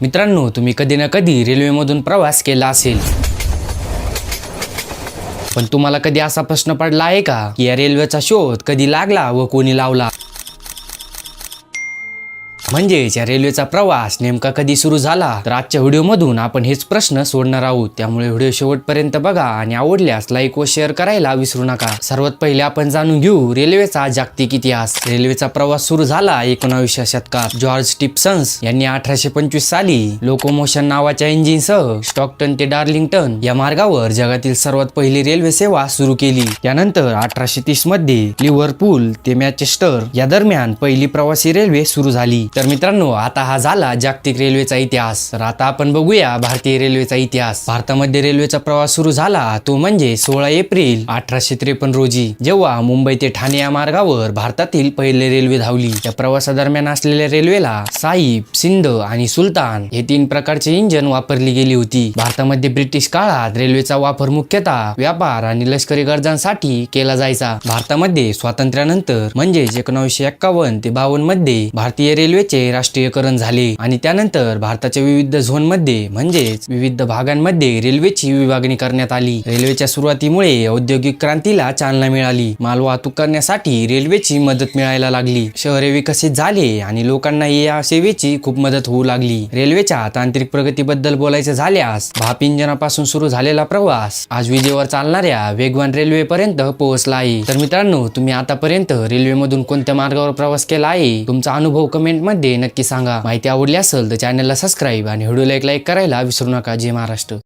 मित्रांनो तुम्ही कधी ना कधी रेल्वेमधून प्रवास केला असेल. पण तुम्हाला कधी असा प्रश्न पडला आहे का? की या रेल्वेचा शोध कधी लागला व कोणी लावला? म्हणजेच या रेल्वेचा प्रवास नेमका कधी सुरू झाला? तर आजच्या व्हिडिओमधून आपण हेच प्रश्न सोडणार आहोत. त्यामुळे व्हिडिओ शेवटपर्यंत बघा आणि आवडल्यास लाईक व शेअर करायला विसरू नका. सर्वात पहिले आपण जाणून घेऊ रेल्वेचा जागतिक इतिहास. रेल्वेचा प्रवास सुरू झाला एकोणावीसशे शतकात. जॉर्ज टिप्सन्स यांनी अठराशे पंचवीस साली लोकोमोशन नावाच्या इंजिनसह स्टॉकटन ते डार्लिंग्टन या मार्गावर जगातील सर्वात पहिली रेल्वे सेवा सुरू केली. त्यानंतर अठराशे तीसमध्ये लिव्हरपूल ते मॅचेस्टर या दरम्यान पहिली प्रवासी रेल्वे सुरू झाली. तर मित्रांनो आता हा झाला जागतिक रेल्वेचा इतिहास. तर आता आपण बघूया भारतीय रेल्वेचा इतिहास. भारतामध्ये रेल्वेचा प्रवास सुरू झाला तो म्हणजे सोळा एप्रिल अठराशे त्रेपन्न रोजी जेव्हा मुंबई ते ठाणे या मार्गावर भारतातील पहिले रेल्वे धावली. त्या प्रवासादरम्यान असलेल्या रेल्वेला साहिब सिंध आणि सुलतान हे तीन प्रकारचे इंजन वापरली गेली होती. भारतामध्ये ब्रिटिश काळात रेल्वेचा वापर मुख्यतः व्यापार आणि लष्करी गरजांसाठी केला जायचा. भारतामध्ये स्वातंत्र्यानंतर म्हणजेच एकोणीसशे एक्कावन्न ते बावन्नमध्ये भारतीय रेल्वेचे राष्ट्रीयकरण झाले आणि त्यानंतर भारताच्या विविध झोनमध्ये म्हणजेच विविध भागांमध्ये रेल्वेची विभागणी करण्यात आली. रेल्वेच्या सुरुवातीमुळे औद्योगिक क्रांतीला चालना मिळाली. मालवाहतूक करण्यासाठी रेल्वेची मदत मिळायला लागली. शहरे विकसित झाले आणि लोकांना या सेवेची खूप मदत होऊ लागली. रेल्वेच्या तांत्रिक प्रगतीबद्दल बोलायचं झाल्यास भाप इंजनापासून सुरू झालेला प्रवास आज विजेवर चालणाऱ्या वेगवान रेल्वेपर्यंत पोहोचला आहे. तर मित्रांनो तुम्ही आतापर्यंत रेल्वेमधून कोणत्या मार्गावर प्रवास केला आहे? तुमचा अनुभव कमेंटमध्ये नक्की सांगा. माहिती आवडली असेल तर चॅनलला सबस्क्राईब आणि व्हिडिओला एक लाईक करायला विसरू नका. जय महाराष्ट्र.